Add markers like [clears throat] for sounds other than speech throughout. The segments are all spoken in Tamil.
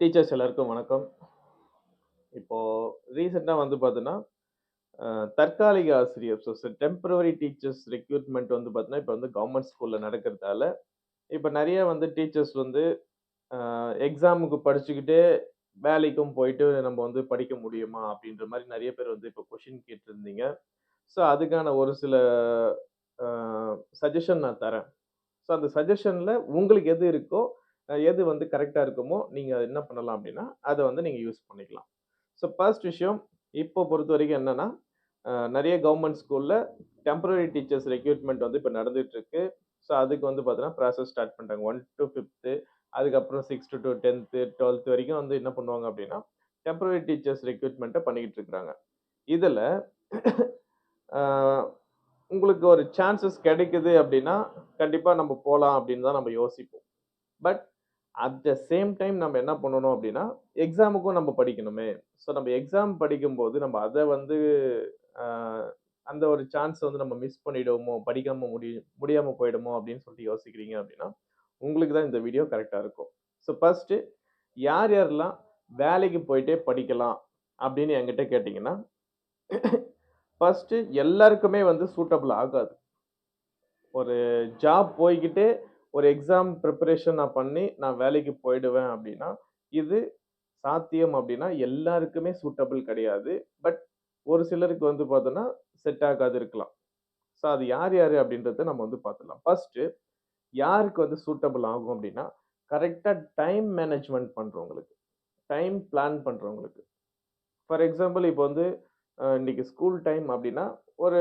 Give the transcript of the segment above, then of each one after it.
டீச்சர்ஸ் எல்லாருக்கும் வணக்கம். இப்போ ரீசெண்டாக வந்து பார்த்தோன்னா தற்காலிக ஆசிரியர் ஸோ டெம்பரவரி டீச்சர்ஸ் ரெக்ரூட்மென்ட் வந்து பார்த்தோன்னா இப்போ வந்து கவர்மெண்ட் ஸ்கூலில் நடக்கிறதால, இப்போ நிறைய வந்து டீச்சர்ஸ் வந்து எக்ஸாமுக்கு படிச்சுக்கிட்டே வேலைக்கும் போயிட்டு நம்ம வந்து படிக்க முடியுமா? அப்படின்ற மாதிரி நிறைய பேர் வந்து இப்போ கொஷின் கேட்டிருந்தீங்க. ஸோ அதுக்கான ஒரு சில சஜஷன் நான் தரேன். ஸோ அந்த சஜஷனில் உங்களுக்கு எது இருக்கோ, எது வந்து கரெக்டாக இருக்குமோ, நீங்கள் என்ன பண்ணலாம் அப்படின்னா, அதை வந்து நீங்கள் யூஸ் பண்ணிக்கலாம். ஸோ ஃபர்ஸ்ட் விஷயம், இப்போ பொறுத்த வரைக்கும் என்னென்னா நிறைய கவர்மெண்ட் ஸ்கூலில் டெம்பரரி டீச்சர்ஸ் ரெக்யூட்மெண்ட் வந்து இப்போ நடந்துகிட்ருக்கு ஸோ அதுக்கு வந்து பார்த்தீங்கன்னா, ப்ராசஸ் ஸ்டார்ட் பண்ணிட்டாங்க. ஒன் டூ ஃபிஃப்த்து அதுக்கப்புறம் சிக்ஸ்த்து டு டென்த்து டுவெல்த்து வரைக்கும் வந்து என்ன பண்ணுவாங்க அப்படின்னா, டெம்பரரி டீச்சர்ஸ் ரெக்யூட்மெண்ட்டை பண்ணிக்கிட்டு இருக்கிறாங்க. இதில் உங்களுக்கு ஒரு சான்சஸ் கிடைக்குது அப்படின்னா, கண்டிப்பாக நம்ம போகலாம் அப்படின்னு தான் நம்ம யோசிப்போம். But at the same time நம்ம என்ன பண்ணணும் அப்படின்னா, எக்ஸாமுக்கும் நம்ம படிக்கணுமே. ஸோ நம்ம எக்ஸாம் படிக்கும்போது நம்ம அதை வந்து அந்த ஒரு சான்ஸ் வந்து நம்ம மிஸ் பண்ணிடுவோமோ, படிக்காம முடி முடியாமல் போயிடுமோ அப்படின்னு சொல்லிட்டு யோசிக்கிறீங்க அப்படின்னா, உங்களுக்கு தான் இந்த வீடியோ கரெக்டாக இருக்கும். ஸோ ஃபர்ஸ்ட்டு யார் யாரெல்லாம் வேலைக்கு போயிட்டே படிக்கலாம் அப்படின்னு என்கிட்ட கேட்டிங்கன்னா ஃபஸ்ட்டு எல்லாருக்குமே வந்து சூட்டபிள் ஆகாது. ஒரு ஜாப் போய்கிட்டே ஒரு எக்ஸாம் ப்ரிப்பரேஷன் நான் பண்ணி நான் வேலைக்கு போயிடுவேன் அப்படின்னா, இது சாத்தியம் அப்படின்னா எல்லாருக்குமே சூட்டபிள் கிடையாது. பட் ஒரு சிலருக்கு வந்து பார்த்தோன்னா, செட் ஆகாது இருக்கலாம். ஸோ அது யார் யார் அப்படின்றத நம்ம வந்து பார்த்துடலாம். ஃபஸ்ட்டு யாருக்கு வந்து சூட்டபிள் ஆகும் அப்படின்னா, கரெக்டாக டைம் மேனேஜ்மெண்ட் பண்ணுறவங்களுக்கு டைம் பிளான் பண்ணுறவங்களுக்கு ஃபார் எக்ஸாம்பிள் இப்போ வந்து இன்றைக்கி இன்னைக்கு ஸ்கூல் டைம் அப்படின்னா, ஒரு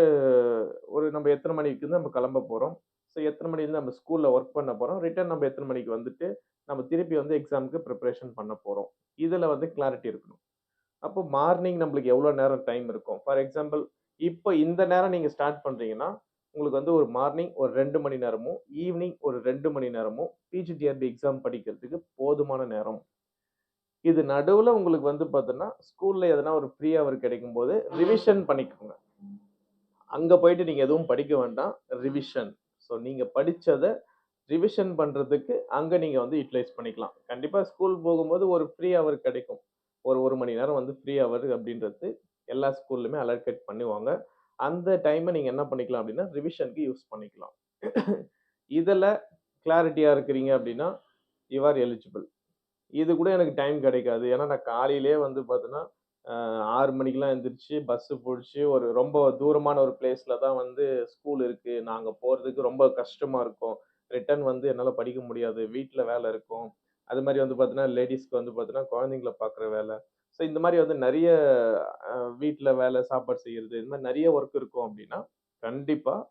ஒரு நம்ம எத்தனை மணிக்கு வந்து நம்ம கிளம்ப போகிறோம் ஸோ எத்தனை மணிலேருந்து நம்ம ஸ்கூலில் ஒர்க் பண்ண போகிறோம் ரிட்டர்ன் நம்ம எத்தனை மணிக்கு வந்துட்டு, நம்ம திருப்பி வந்து எக்ஸாம்க்கு ப்ரிப்ரேஷன் பண்ண போகிறோம் இதில் வந்து கிளாரிட்டி இருக்கணும். அப்போ மார்னிங் நம்மளுக்கு எவ்வளோ நேரம் டைம் இருக்கும். ஃபார் எக்ஸாம்பிள் இப்போ இந்த நேரம் நீங்கள் ஸ்டார்ட் பண்ணுறீங்கன்னா உங்களுக்கு வந்து ஒரு மார்னிங் ஒரு ரெண்டு மணி நேரமும், ஈவினிங் ஒரு ரெண்டு மணி நேரமும் பிஜிடிஆர்பி எக்ஸாம் படிக்கிறதுக்கு போதுமான நேரம். இது நடுவில் உங்களுக்கு வந்து பார்த்தோன்னா ஸ்கூலில் எதனா ஒரு ஃப்ரீ ஹவர் கிடைக்கும்போது ரிவிஷன் பண்ணிக்கோங்க. அங்கே போயிட்டு நீங்கள் எதுவும் படிக்க வேண்டாம். ரிவிஷன். ஸோ நீங்கள் படித்ததை ரிவிஷன் பண்ணுறதுக்கு அங்கே நீங்கள் வந்து யூட்டிலைஸ் பண்ணிக்கலாம். கண்டிப்பாக ஸ்கூல் போகும்போது ஒரு ஃப்ரீ ஹவர் கிடைக்கும். ஒரு ஒரு மணி நேரம் வந்து ஃப்ரீ ஹவர் அப்படின்றது எல்லா ஸ்கூல்லயுமே அலர்கேட் பண்ணுவாங்க. அந்த டைமை நீங்கள் என்ன பண்ணிக்கலாம் அப்படின்னா, ரிவிஷனுக்கு யூஸ் பண்ணிக்கலாம். இதில் கிளாரிட்டியாக இருக்கிறீங்க அப்படின்னா, யூ ஆர் எலிஜிபிள். இது கூட எனக்கு டைம் கிடைக்காது. ஏன்னா நான் காலையிலேயே வந்து பார்த்தீங்கன்னா, ஆறு மணிக்கெலாம் எழுந்திரிச்சு பஸ்ஸு பிடிச்சி ஒரு ரொம்ப தூரமான ஒரு பிளேஸில் தான் வந்து ஸ்கூல் இருக்குது நாங்கள் போகிறதுக்கு ரொம்ப கஷ்டமாக இருக்கும். ரிட்டர்ன் வந்து என்னால் படிக்க முடியாது. வீட்டில் வேலை இருக்கும். அது மாதிரி வந்து பார்த்தீங்கன்னா, லேடிஸ்க்கு வந்து பார்த்தீங்கன்னா, குழந்தைங்கள பார்க்குற வேலை. ஸோ இந்த மாதிரி வந்து நிறைய வீட்டில் வேலை, சாப்பாடு செய்கிறது இந்த மாதிரி நிறைய ஒர்க் இருக்கும் அப்படின்னா, கண்டிப்பாக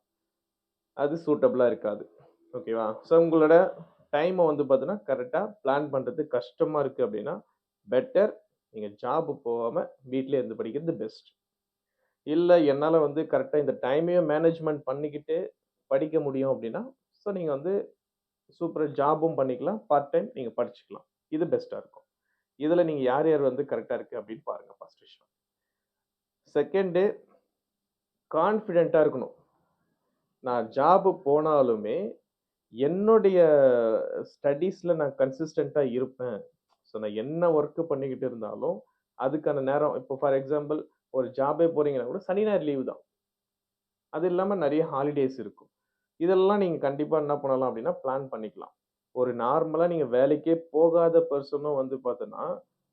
அது சூட்டபிளாக இருக்காது. ஓகேவா? ஸோ உங்களோட டைமை வந்து பார்த்தீங்கன்னா, கரெக்டாக பிளான் பண்ணுறது கஷ்டமாக இருக்குது அப்படின்னா, பெட்டர் நீங்கள் ஜாப் போகாமல் வீட்டிலே இருந்து படிக்கிறது பெஸ்ட். இல்லை என்னால் வந்து கரெக்டாக இந்த டைமையும் மேனேஜ்மெண்ட் பண்ணிக்கிட்டு படிக்க முடியும் அப்படின்னா, ஸோ நீங்கள் வந்து சூப்பராக ஜாபும் பண்ணிக்கலாம். பார்ட் டைம் நீங்கள் படிச்சுக்கலாம். இது பெஸ்ட்டாக இருக்கும். இதில் நீங்கள் யார் யார் வந்து கரெக்டாக இருக்கு அப்படின்னு பாருங்கள் ஃபஸ்ட் விஷயம். செகண்டு கான்ஃபிடெண்ட்டாக இருக்கணும். நான் ஜாப் போனாலுமே, என்னுடைய ஸ்டடீஸில் நான் கன்சிஸ்டண்ட்டாக இருப்பேன். ஸோ நான் என்ன ஒர்க்கு பண்ணிக்கிட்டு இருந்தாலும், அதுக்கான நேரம் இப்போ ஃபார் எக்ஸாம்பிள் ஒரு ஜாபே போகிறீங்கன்னா கூட சனி, ஞாயிறு லீவு தான். அது இல்லாமல் நிறைய ஹாலிடேஸ் இருக்கும். இதெல்லாம் நீங்கள் கண்டிப்பாக என்ன பண்ணலாம் அப்படின்னா, பிளான் பண்ணிக்கலாம். ஒரு நார்மலாக நீங்கள் வேலைக்கே போகாத பர்சனும் வந்து பார்த்தோன்னா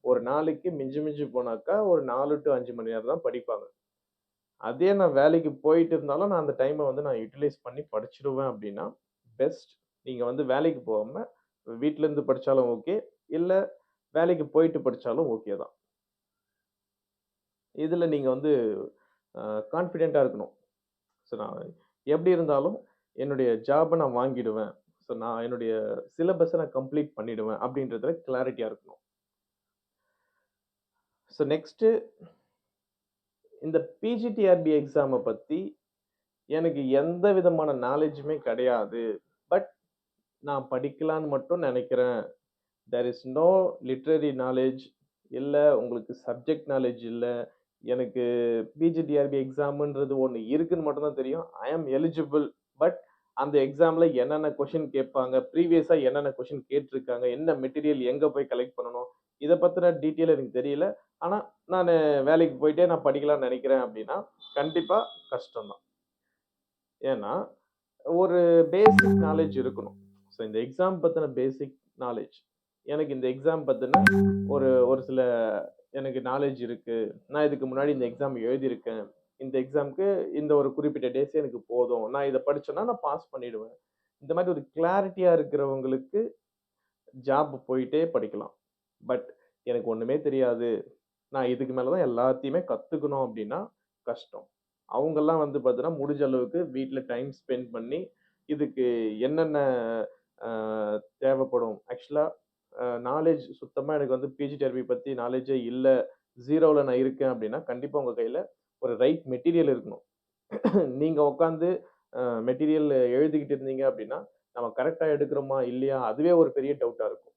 ஒரு நாளைக்கு மிஞ்சி மிஞ்சி போனாக்கா ஒரு நாலு டு அஞ்சு மணி நேரம் தான் படிப்பாங்க. அதே நான் வேலைக்கு போயிட்டு இருந்தாலும், நான் அந்த டைமை வந்து நான் யுட்டிலைஸ் பண்ணி படிச்சிடுவேன் அப்படின்னா, பெஸ்ட். நீங்கள் வந்து வேலைக்கு போகாமல் வீட்டிலேருந்து படித்தாலும் ஓகே. இல்லை வேலைக்கு போயிட்டு படித்தாலும் ஓகே தான். இதில் நீங்கள் வந்து கான்ஃபிடெண்ட்டாக இருக்கணும். ஸோ நான் எப்படி இருந்தாலும் என்னுடைய ஜாபை நான் வாங்கிடுவேன். ஸோ நான் என்னுடைய சிலபஸை நான் கம்ப்ளீட் பண்ணிவிடுவேன் அப்படின்றதுல கிளாரிட்டியாக இருக்கணும். ஸோ நெக்ஸ்ட்டு இந்த பிஜிடிஆர்பி எக்ஸாமை பற்றி எனக்கு எந்த விதமான நாலேட்ஜுமே கிடையாது. பட் நான் படிக்கலான்னு மட்டும் நினைக்கிறேன் there is no literary knowledge இல்லை உங்களுக்கு சப்ஜெக்ட் நாலேஜ் இல்லை எனக்கு பிஜிடிஆர்பி எக்ஸாமுன்றது ஒன்று இருக்குன்னு மட்டும்தான் தெரியும். ஐ ஆம் எலிஜிபிள். பட் அந்த எக்ஸாமில் என்னென்ன கொஷின் கேட்பாங்க, ப்ரீவியஸாக என்னென்ன கொஷின் கேட்டிருக்காங்க, என்ன மெட்டீரியல் எங்கே போய் கலெக்ட் பண்ணணும், இதை பற்றின டீட்டெயில் எனக்கு தெரியல. ஆனால் நான் வேலைக்கு போயிட்டே நான் படிக்கலாம்னு நினைக்கிறேன் அப்படின்னா கண்டிப்பாக கஷ்டம் தான். ஏன்னா, ஒரு பேசிக் நாலேஜ் இருக்கணும். ஸோ இந்த எக்ஸாம் பற்றின பேசிக் நாலேஜ் எனக்கு இந்த எக்ஸாம் பார்த்தீங்கன்னா ஒரு ஒரு சில எனக்கு நாலேஜ் இருக்குது நான் இதுக்கு முன்னாடி இந்த எக்ஸாம் எழுதியிருக்கேன். இந்த எக்ஸாம்க்கு இந்த ஒரு குறிப்பிட்ட டேஸ் எனக்கு போதும். நான் இதை படித்தேன்னா நான் பாஸ் பண்ணிவிடுவேன் இந்த மாதிரி ஒரு கிளாரிட்டியாக இருக்கிறவங்களுக்கு ஜாப் போயிட்டே படிக்கலாம். பட் எனக்கு ஒன்றுமே தெரியாது. நான் இதுக்கு மேலே தான் எல்லாத்தையுமே கற்றுக்கணும் அப்படின்னா கஷ்டம். அவங்கெல்லாம் வந்து பார்த்தீங்கன்னா, முடிஞ்ச அளவுக்கு வீட்டில் டைம் ஸ்பெண்ட் பண்ணி, இதுக்கு என்னென்ன தேவைப்படும். ஆக்சுவலாக நாலேஜ் சுத்தமாக எனக்கு வந்து பிஜிடிஆர்பி பத்தி நாலேட்ஜே இல்ல. 0ல நான் இருக்கேன் அப்படின்னா கண்டிப்பாக உங்கள் கையில் ஒரு ரைட் மெட்டீரியல் இருக்கணும். நீங்கள் உட்காந்து மெட்டீரியல் எழுதிக்கிட்டு இருந்தீங்க அப்படின்னா நம்ம கரெக்டாக எடுக்கிறோமா? இல்லையா? அதுவே ஒரு பெரிய டவுட்டாக இருக்கும்.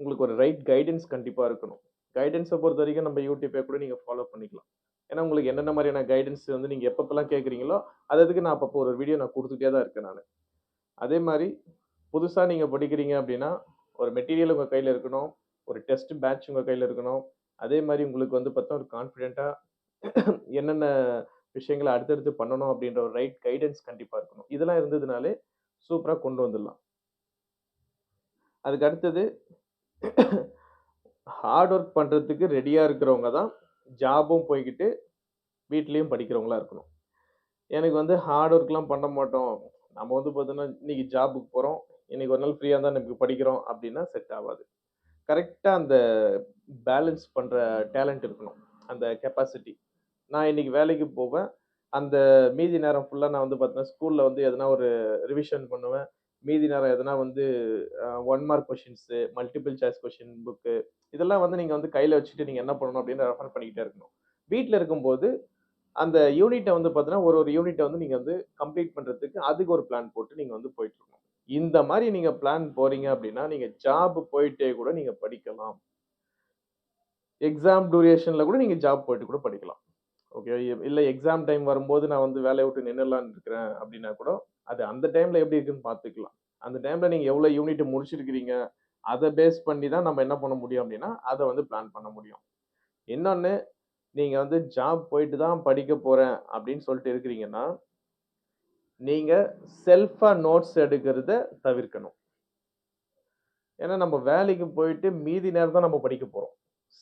உங்களுக்கு ஒரு ரைட் கைடன்ஸ் கண்டிப்பாக இருக்கணும். கைடன்ஸை பொறுத்த வரைக்கும் நம்ம யூடியூபே கூட நீங்கள் ஃபாலோ பண்ணிக்கலாம். ஏன்னா, உங்களுக்கு என்னென்ன மாதிரியான கைடன்ஸ் வந்து நீங்கள் எப்பப்பெல்லாம் கேட்குறீங்களோ அது அதுக்கு நான் அப்பப்போ ஒரு வீடியோ நான் கொடுத்துட்டே தான் இருக்கேன் நான் அதே மாதிரி புதுசாக நீங்கள் படிக்கிறீங்க அப்படின்னா ஒரு மெட்டீரியல் உங்கள் கையில் இருக்கணும். ஒரு டெஸ்ட் பேட்ச் உங்கள் கையில் இருக்கணும். அதே மாதிரி உங்களுக்கு வந்து பார்த்தா ஒரு கான்ஃபிடென்ட்டா [clears throat] என்னென்ன விஷயங்கள அடுத்தடுத்து பண்ணணும் அப்படின்ற ஒரு ரைட் கைடன்ஸ் கண்டிப்பாக இருக்கணும். இதெல்லாம் இருந்ததுனாலே சூப்பராக கொண்டு வந்துடலாம். அதுக்கு அடுத்தது ஹார்ட் ஒர்க் பண்ணுறதுக்கு ரெடியாக இருக்கிறவங்க தான் ஜாபும் போய்க்கிட்டு, வீட்லேயும் படிக்கிறவங்களா இருக்கணும். எனக்கு வந்து ஹார்ட் ஒர்க்லாம் பண்ண மாட்டோம். நம்ம வந்து பார்த்தோன்னா இன்றைக்கி ஜாபுக்கு போகிறோம் இன்னைக்கு ஒரு நாள் ஃப்ரீயாக தான் நமக்கு படிக்கிறோம் அப்படின்னா செட் ஆகாது கரெக்டாக அந்த பேலன்ஸ் பண்ணுற டேலண்ட் இருக்கணும். அந்த கெப்பாசிட்டி. நான் இன்னைக்கு வேலைக்கு போவேன். அந்த மீதி நேரம் ஃபுல்லாக நான் வந்து பார்த்தீங்கன்னா, ஸ்கூலில் வந்து எதனா ஒரு ரிவிஷன் பண்ணுவேன். மீதி நேரம் எதனா வந்து one mark questions multiple choice question book இதெல்லாம் வந்து நீங்கள் வந்து கையில் வச்சுட்டு நீங்கள் என்ன பண்ணணும் அப்படின்னு ரெஃபர் பண்ணிக்கிட்டே இருக்கணும். வீட்டில் இருக்கும்போது, அந்த யூனிட்டை வந்து பார்த்தீங்கன்னா, ஒரு ஒரு யூனிட்டை வந்து நீங்கள் வந்து கம்ப்ளீட் பண்ணுறதுக்கு அதுக்கு ஒரு பிளான் போட்டு நீங்கள் வந்து போயிட்டுருக்கணும். இந்த மாதிரி நீங்க பிளான் போறீங்க அப்படின்னா நீங்க ஜாப் போயிட்டே கூட நீங்க படிக்கலாம். எக்ஸாம் டியூரேஷன்ல கூட நீங்க ஜாப் போயிட்டு கூட படிக்கலாம். ஓகே. இல்லை எக்ஸாம் டைம் வரும்போது நான் வந்து வேலையை விட்டு நின்னுடலான்னு இருக்கிறேன் அப்படின்னா கூட, அது அந்த டைம்ல எப்படி இருக்குன்னு பார்த்துக்கலாம். அந்த டைம்ல நீங்க எவ்வளோ யூனிட் முடிச்சிருக்கிறீங்க, அதை பேஸ் பண்ணி தான் நம்ம என்ன பண்ண முடியும் அப்படின்னா அதை வந்து பிளான் பண்ண முடியும். இன்னொன்று நீங்கள் வந்து ஜாப் போயிட்டு தான் படிக்க போகிறேன் அப்படின்னு சொல்லிட்டு இருக்கிறீங்கன்னா, நீங்கள் செல்ஃபாக நோட்ஸ் எடுக்கிறத தவிர்க்கணும். ஏன்னா, நம்ம வேலைக்கு போயிட்டு மீதி நேரம் தான் நம்ம படிக்க போகிறோம்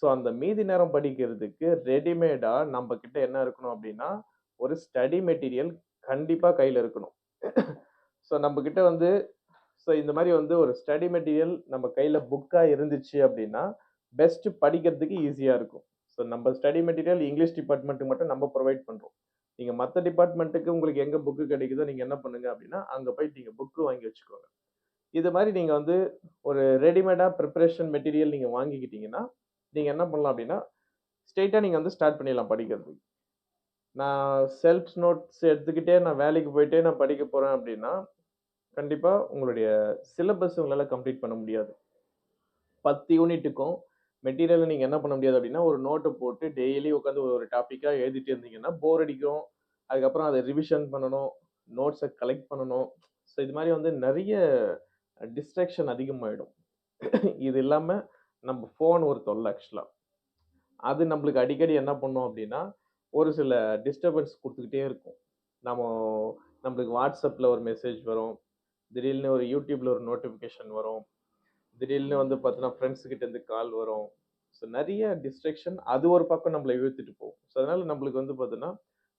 ஸோ, அந்த மீதி நேரம் படிக்கிறதுக்கு ரெடிமேடாக நம்ம கிட்ட என்ன இருக்கணும் அப்படின்னா ஒரு ஸ்டடி மெட்டீரியல் கண்டிப்பாக கையில் இருக்கணும். ஸோ, நம்ம வந்து ஸோ இந்த மாதிரி வந்து ஒரு ஸ்டடி மெட்டீரியல் நம்ம கையில் புக்காக இருந்துச்சு அப்படின்னா பெஸ்ட்டு படிக்கிறதுக்கு ஈஸியாக இருக்கும். ஸோ, நம்ம ஸ்டடி மெட்டீரியல் இங்கிலீஷ் டிபார்ட்மெண்ட்டுக்கு மட்டும் நம்ம ப்ரொவைட் பண்ணுறோம் நீங்க மற்ற டிபார்ட்மெண்ட்டுக்கு உங்களுக்கு எங்க புக்கு கிடைக்குதோ நீங்க என்ன பண்ணுங்க அப்படின்னா அங்க போயிட்டு நீங்க புக்கு வாங்கி வச்சுக்கோங்க. இது மாதிரி நீங்க வந்து ஒரு ரெடிமேடா ப்ரிப்பரேஷன் மெட்டீரியல் நீங்க வாங்கிக்கிட்டீங்கன்னா, நீங்க என்ன பண்ணலாம் அப்படின்னா ஸ்ட்ரெயிட்டாக நீங்க வந்து ஸ்டார்ட் பண்ணிடலாம் படிக்கிறதுக்கு. நான் செல்ஃப் நோட்ஸ் எடுத்துக்கிட்டே நான் வேலைக்கு போயிட்டே நான் படிக்க போறேன் அப்படின்னா கண்டிப்பா உங்களுடைய சிலபஸ் உங்களால கம்ப்ளீட் பண்ண முடியாது. 10 யூனிட்டுக்கும் மெட்டீரியலை நீங்கள் என்ன பண்ண முடியாது அப்படின்னா ஒரு நோட்டை போட்டு டெய்லி உட்காந்து ஒரு டாப்பிக்காக எழுதிட்டு இருந்தீங்கன்னா, போர் அடிக்கும். அதுக்கப்புறம் அதை ரிவிஷன் பண்ணணும். நோட்ஸை கலெக்ட் பண்ணணும். ஸோ, இது மாதிரி வந்து நிறைய டிஸ்ட்ராக்ஷன் அதிகமாகிடும் இது இல்லாமல் நம்ம ஃபோன் ஒரு தொல்லை ஆக்சுவலாக அது நம்மளுக்கு அடிக்கடி என்ன பண்ணும் அப்படின்னா ஒரு சில டிஸ்டர்பன்ஸ் கொடுத்துக்கிட்டே இருக்கும். நம்ம நம்மளுக்கு வாட்ஸ்அப்பில் ஒரு மெசேஜ் வரும். திடீர்னு ஒரு யூடியூப்பில் ஒரு நோட்டிஃபிகேஷன் வரும். திடீர்னு வந்து பார்த்தோன்னா ஃபிரெண்ட்ஸ் கிட்ட இருந்து கால் வரும். ஸோ, நிறைய டிஸ்ட்ராக்ஷன் அது ஒரு பக்கம் நம்மளை இழுத்துட்டு போகும். ஸோ, அதனால் நம்மளுக்கு வந்து பார்த்தோன்னா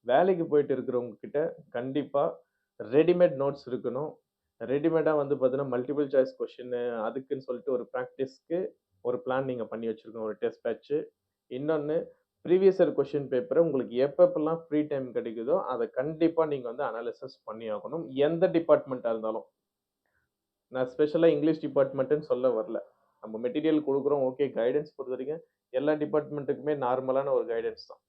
வேலைக்கு போயிட்டு இருக்கிறவங்க கிட்ட கண்டிப்பாக ரெடிமேட் நோட்ஸ் இருக்கணும். ரெடிமேடாக வந்து பார்த்தீங்கன்னா, மல்டிபிள் சாய்ஸ் கொஷின்னு அதுக்குன்னு சொல்லிட்டு ஒரு ப்ராக்டிஸ்க்கு ஒரு பிளான் நீங்கள் பண்ணி வச்சுருக்கணும் ஒரு டெஸ்ட் பேட்ச். இன்னொன்று ப்ரீவியஸ் இயர் கொஷின் பேப்பரை உங்களுக்கு எப்பப்பெல்லாம் ஃப்ரீ டைம் கிடைக்குதோ, அதை கண்டிப்பாக நீங்கள் வந்து அனாலிசிஸ் பண்ணி ஆகணும். எந்த டிபார்ட்மெண்ட்டாக இருந்தாலும். நான் ஸ்பெஷலாக இங்கிலீஷ் டிபார்ட்மெண்ட்டுன்னு சொல்ல வரல. நம்ம மெட்டீரியல் கொடுக்குறோம் ஓகே. கைடன்ஸ் பொறுத்தவரைக்கும் எல்லா டிபார்ட்மெண்ட்டுக்குமே நார்மலான ஒரு கைடன்ஸ் தான்.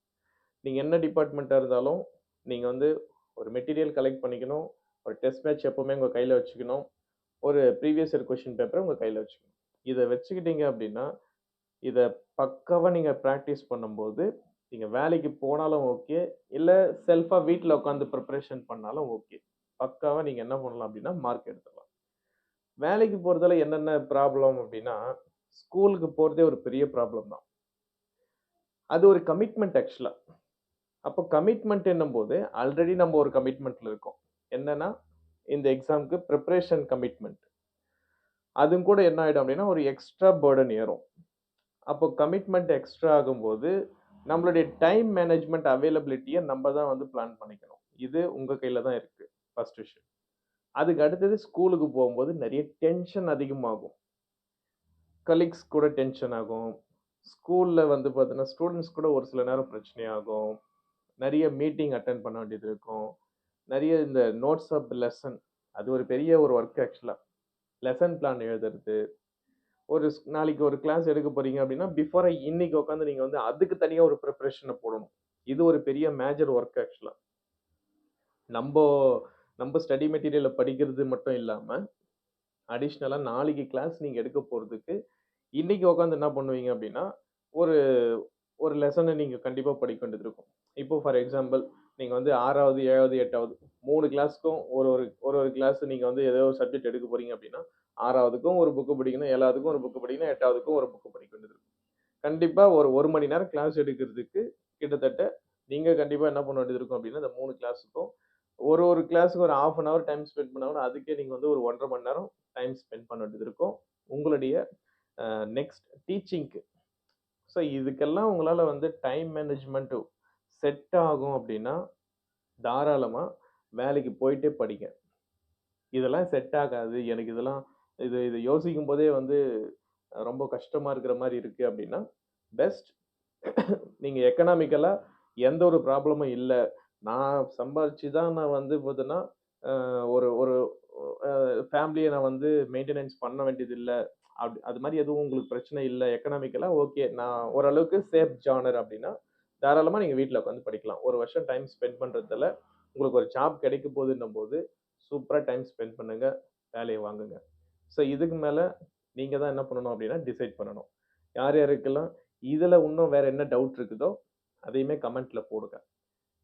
நீங்கள் என்ன டிபார்ட்மெண்ட்டாக இருந்தாலும், நீங்கள் வந்து ஒரு மெட்டீரியல் கலெக்ட் பண்ணிக்கணும். ஒரு டெஸ்ட் பேட்ச் எப்போவுமே உங்கள் கையில் வச்சுக்கணும். ஒரு ப்ரீவியஸ் இயர் கொஷின் பேப்பரை உங்கள் கையில் வச்சுக்கணும். இதை வச்சுக்கிட்டீங்க அப்படின்னா இதை பக்காவாக நீங்கள் ப்ராக்டிஸ் பண்ணும்போது, நீங்கள் வேலைக்கு போனாலும் ஓகே. இல்லை செல்ஃபாக வீட்டில் உட்காந்து ப்ரிப்ரேஷன் பண்ணாலும் ஓகே. பக்காவாக நீங்கள் என்ன பண்ணலாம் அப்படின்னா மார்க் எடுத்துக்கலாம் வேலைக்கு போகிறதுல என்னென்ன ப்ராப்ளம் அப்படின்னா ஸ்கூலுக்கு போகிறதே ஒரு பெரிய ப்ராப்ளம் தான். அது ஒரு கமிட்மெண்ட் ஆக்சுவலாக அப்போ கமிட்மெண்ட் என்னும்போது, ஆல்ரெடி நம்ம ஒரு கமிட்மெண்ட்டில் இருக்கோம். என்னென்னா இந்த எக்ஸாம்க்கு ப்ரிப்ரேஷன் கமிட்மெண்ட். அதுவும் கூட என்ன ஆகிடும் அப்படின்னா ஒரு எக்ஸ்ட்ரா பேர்டன் ஏறும். அப்போ கமிட்மெண்ட் எக்ஸ்ட்ரா ஆகும்போது, நம்மளுடைய டைம் மேனேஜ்மெண்ட் அவைலபிலிட்டியை நம்ம தான் வந்து பிளான் பண்ணிக்கணும். இது உங்கள் கையில் தான் இருக்குது ஃபஸ்ட் விஷயம். அதுக்கு அடுத்தது ஸ்கூலுக்கு போகும்போது நிறைய டென்ஷன் அதிகமாகும். கலீக்ஸ் கூட டென்ஷன் ஆகும். ஸ்கூலில் வந்து பார்த்தோன்னா ஸ்டூடெண்ட்ஸ் கூட ஒரு சில நேரம் பிரச்சனையாகும். நிறைய மீட்டிங் அட்டன் பண்ண வேண்டியது இருக்கும். நிறைய இந்த நோட்ஸ் ஆஃப் லெசன் அது ஒரு பெரிய ஒரு ஒர்க் ஆக்சுவலாக லெசன் பிளான் எழுதுறது. ஒரு நாளைக்கு ஒரு கிளாஸ் எடுக்க போகிறீங்க அப்படின்னா பிஃபோரா இன்னைக்கு உட்காந்து நீங்கள் வந்து அதுக்கு தனியாக ஒரு ப்ரிப்ரேஷனை போடணும். இது ஒரு பெரிய மேஜர் ஒர்க் ஆக்சுவலாக நம்ம நம்ம ஸ்டடி மெட்டீரியலை படிக்கிறது மட்டும் இல்லாமல் அடிஷ்னலாக நாளைக்கு கிளாஸ் நீங்கள் எடுக்க போகிறதுக்கு இன்றைக்கி உட்காந்து என்ன பண்ணுவீங்க அப்படின்னா ஒரு ஒரு லெசனை நீங்கள் கண்டிப்பாக படிக்க வேண்டியது இருக்கும். இப்போ ஃபார் எக்ஸாம்பிள் நீங்கள் வந்து 6வது, 7வது, 8வது 3 கிளாஸ்க்கும் ஒரு ஒரு ஒரு ஒரு கிளாஸ் நீங்கள் வந்து ஏதோ ஒரு சப்ஜெக்ட் எடுக்க போகிறீங்க அப்படின்னா ஆறாவதுக்கும் ஒரு புக்கு படிக்கணும், ஏழாவதுக்கும் ஒரு புக்கு படிக்கணும், எட்டாவதுக்கும் ஒரு புக் படிக்க வேண்டியது இருக்கும். ஒரு ஒரு மணி நேரம் கிளாஸ் எடுக்கிறதுக்கு கிட்டத்தட்ட நீங்கள் கண்டிப்பாக என்ன பண்ண வேண்டியது இருக்கும் அப்படின்னா இந்த மூணு கிளாஸுக்கும் ஒரு ஒரு கிளாஸுக்கு ஒரு 1/2 அன் ஹவர் டைம் ஸ்பெண்ட் பண்ணா அதுக்கே நீங்கள் வந்து ஒரு 1 1/2 மணி நேரம் டைம் ஸ்பெண்ட் பண்ண வேண்டியது இருக்கும். உங்களுடைய நெக்ஸ்ட் டீச்சிங்க்கு. ஸோ இதுக்கெல்லாம் உங்களால் வந்து டைம் மேனேஜ்மெண்ட்டு செட் ஆகும் அப்படின்னா தாராளமாக வேலைக்கு போயிட்டே படிங்க. இதெல்லாம் செட் ஆகாது. எனக்கு இதெல்லாம் இது இது யோசிக்கும்போதே வந்து ரொம்ப கஷ்டமாக இருக்கிற மாதிரி இருக்குது அப்படின்னா பெஸ்ட் நீங்கள் எக்கனாமிக்கலாக எந்த ஒரு ப்ராப்ளமும் இல்லை நான் சம்பாரிச்சு தான் நான் வந்து பார்த்தீங்கன்னா, ஒரு ஒரு ஃபேமிலியை நான் வந்து மெயின்டெனன்ஸ் பண்ண வேண்டியது இல்லை அப்படி அது மாதிரி எதுவும் உங்களுக்கு பிரச்சனை இல்லை எக்கனாமிக்கலாம் ஓகே. நான் ஓரளவுக்கு சேஃப் ஜானர் அப்படின்னா தாராளமாக நீங்கள் வீட்டில் உட்காந்து படிக்கலாம். ஒரு வருஷம் டைம் ஸ்பெண்ட் பண்ணுறதால உங்களுக்கு ஒரு ஜாப் கிடைக்க போதுன்னும்போது, சூப்பராக டைம் ஸ்பெண்ட் பண்ணுங்கள் வேலையை வாங்குங்க. ஸோ இதுக்கு மேலே நீங்கள் தான் என்ன பண்ணணும் அப்படின்னா டிசைட் பண்ணணும். யார் யாருக்கெல்லாம் இதில் இன்னும் வேறு என்ன டவுட் இருக்குதோ, அதையுமே கமெண்ட்டில் போடுங்க.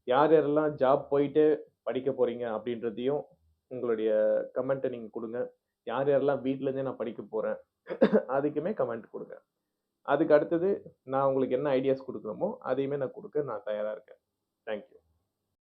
யார் யாரெல்லாம் ஜாப் போயிட்டு படிக்க போறீங்க அப்படின்றதையும் உங்களுடைய கமெண்ட்டை நீங்க கொடுங்க யார் யாரெல்லாம் வீட்டிலேருந்தே நான் படிக்க போறேன், அதுக்குமே கமெண்ட் கொடுங்க அதுக்கு அடுத்தது நான் உங்களுக்கு என்ன ஐடியாஸ் கொடுக்கணுமோ அதையுமே நான் கொடுக்க நான் தயாராக இருக்கேன். Thank you.